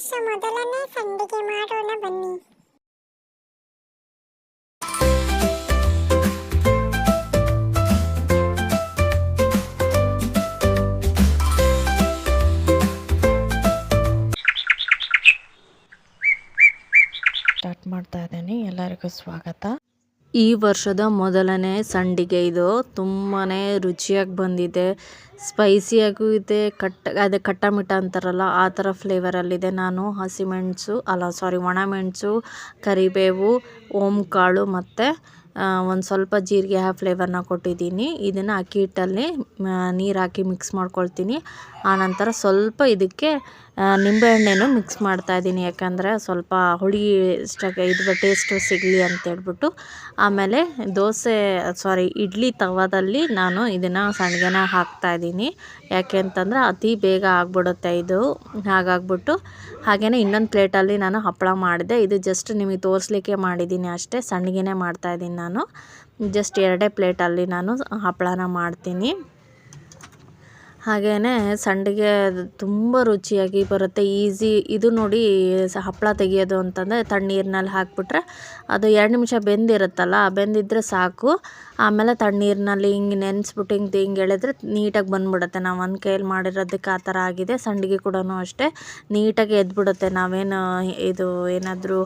ವರ್ಷ ಮೊದಲನೇ ಸಂಡಿಗೆ ಮಾಡೋಣ ಬನ್ನಿ. ಸ್ಟಾರ್ಟ್ ಮಾಡ್ತಾ ಇದ್ದೀನಿ. ಎಲ್ಲರಿಗೂ ಸ್ವಾಗತ. ಈ ವರ್ಷದ ಮೊದಲನೇ ಸಂಡಿಗೆ ಇದು. ತುಂಬಾ ರುಚಿಯಾಗಿ ಬಂದಿದೆ. ಸ್ಪೈಸಿಯಾಗೂ ಇದೆ. ಕಟ್ ಅದೇ ಕಟ್ಟ ಅಂತಾರಲ್ಲ, ಆ ಥರ ಫ್ಲೇವರಲ್ಲಿದೆ. ನಾನು ಹಸಿಮೆಣಸು, ಅಲ್ಲ, ಸಾರಿ, ಒಣಮೆಣಸು, ಕರಿಬೇವು, ಓಂಕಾಳು ಮತ್ತು ಒಂದು ಸ್ವಲ್ಪ ಜೀರಿಗೆ ಆ ಫ್ಲೇವರ್ನ ಕೊಟ್ಟಿದ್ದೀನಿ. ಇದನ್ನು ಅಕ್ಕಿ ಹಿಟ್ಟಲ್ಲಿ ನೀರು ಹಾಕಿ ಮಿಕ್ಸ್ ಮಾಡ್ಕೊಳ್ತೀನಿ. ಆನಂತರ ಸ್ವಲ್ಪ ಇದಕ್ಕೆ ನಿಂಬೆಹಣ್ಣೇನು ಮಿಕ್ಸ್ ಮಾಡ್ತಾ ಇದ್ದೀನಿ. ಯಾಕಂದರೆ ಸ್ವಲ್ಪ ಹುಳಿ ಸ್ಟಕ್ ಇದು ಟೇಸ್ಟು ಸಿಗಲಿ ಅಂತೇಳ್ಬಿಟ್ಟು ಆಮೇಲೆ ದೋಸೆ ಸಾರಿ ಇಡ್ಲಿ ತವಾದಲ್ಲಿ ನಾನು ಇದನ್ನು ಸಂಡಿಗೆನ ಹಾಕ್ತಾ ಇದ್ದೀನಿ. ಯಾಕೆ ಅಂತಂದರೆ ಅತಿ ಬೇಗ ಆಗಿಬಿಡುತ್ತೆ ಇದು. ಹಾಗಾಗ್ಬಿಟ್ಟು ಹಾಗೆಯೇ ಇನ್ನೊಂದು ಪ್ಲೇಟಲ್ಲಿ ನಾನು ಹಪ್ಪಳ ಮಾಡಿದೆ. ಇದು ಜಸ್ಟ್ ನಿಮಗೆ ತೋರಿಸ್ಲಿಕ್ಕೆ ಮಾಡಿದ್ದೀನಿ ಅಷ್ಟೇ. ಸಂಡಿಗೆನೇ ಮಾಡ್ತಾ ಇದ್ದೀನಿ ನಾನು. ಜಸ್ಟ್ ಎರಡೇ ಪ್ಲೇಟಲ್ಲಿ ನಾನು ಹಪ್ಪಳನ ಮಾಡ್ತೀನಿ. ಹಾಗೆಯೇ ಸಂಡಿಗೆ ತುಂಬ ರುಚಿಯಾಗಿ ಬರುತ್ತೆ, ಈಸಿ. ಇದು ನೋಡಿ ಸ ಹಪ್ಪಳ ತೆಗಿಯೋದು ಅಂತಂದರೆ ತಣ್ಣೀರಿನಲ್ಲಿ ಹಾಕಿಬಿಟ್ರೆ ಅದು ಎರಡು ನಿಮಿಷ ಬೆಂದಿರುತ್ತಲ್ಲ ಬೆಂದಿದ್ದರೆ ಸಾಕು. ಆಮೇಲೆ ತಣ್ಣೀರಿನಲ್ಲಿ ಹಿಂಗೆ ನೆನೆಸ್ಬಿಟ್ಟು ಹಿಂಗೆ ಹಿಂಗೆ ಎಳೆದ್ರೆ ನೀಟಾಗಿ ಬಂದ್ಬಿಡುತ್ತೆ. ನಾವು ಒಂದು ಕೈಯಲ್ಲಿ ಮಾಡಿರೋದಕ್ಕೆ ಆ ಥರ ಆಗಿದೆ. ಸಂಡಿಗೆ ಕೂಡ ಅಷ್ಟೇ. ನೀಟಾಗಿ ಎದ್ಬಿಡುತ್ತೆ. ನಾವೇನು ಇದು ಏನಾದರೂ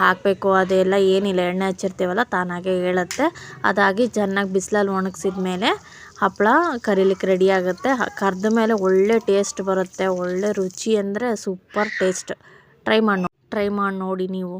ಹಾಕಬೇಕು, ಅದೆಲ್ಲ ಏನಿಲ್ಲ. ಎಣ್ಣೆ ಹಚ್ಚಿರ್ತೀವಲ್ಲ, ತಾನಾಗೆ ಹೇಳುತ್ತೆ. ಅದಾಗಿ ಚೆನ್ನಾಗಿ ಬಿಸಿಲಲ್ಲಿ ಒಣಗಿಸಿದ ಮೇಲೆ ಹಪ್ಪಳ, ಕರಿಲಿಕ್ಕೆ ರೆಡಿ ಆಗುತ್ತೆ. ಕರೆದ ಮೇಲೆ ಒಳ್ಳೆ ಟೇಸ್ಟ್ ಬರುತ್ತೆ. ಒಳ್ಳೆ ರುಚಿ ಅಂದರೆ ಸೂಪರ್ ಟೇಸ್ಟ್ ಟ್ರೈ ಮಾಡಿ ಟ್ರೈ ಮಾಡಿ ನೋಡಿ ನೀವು.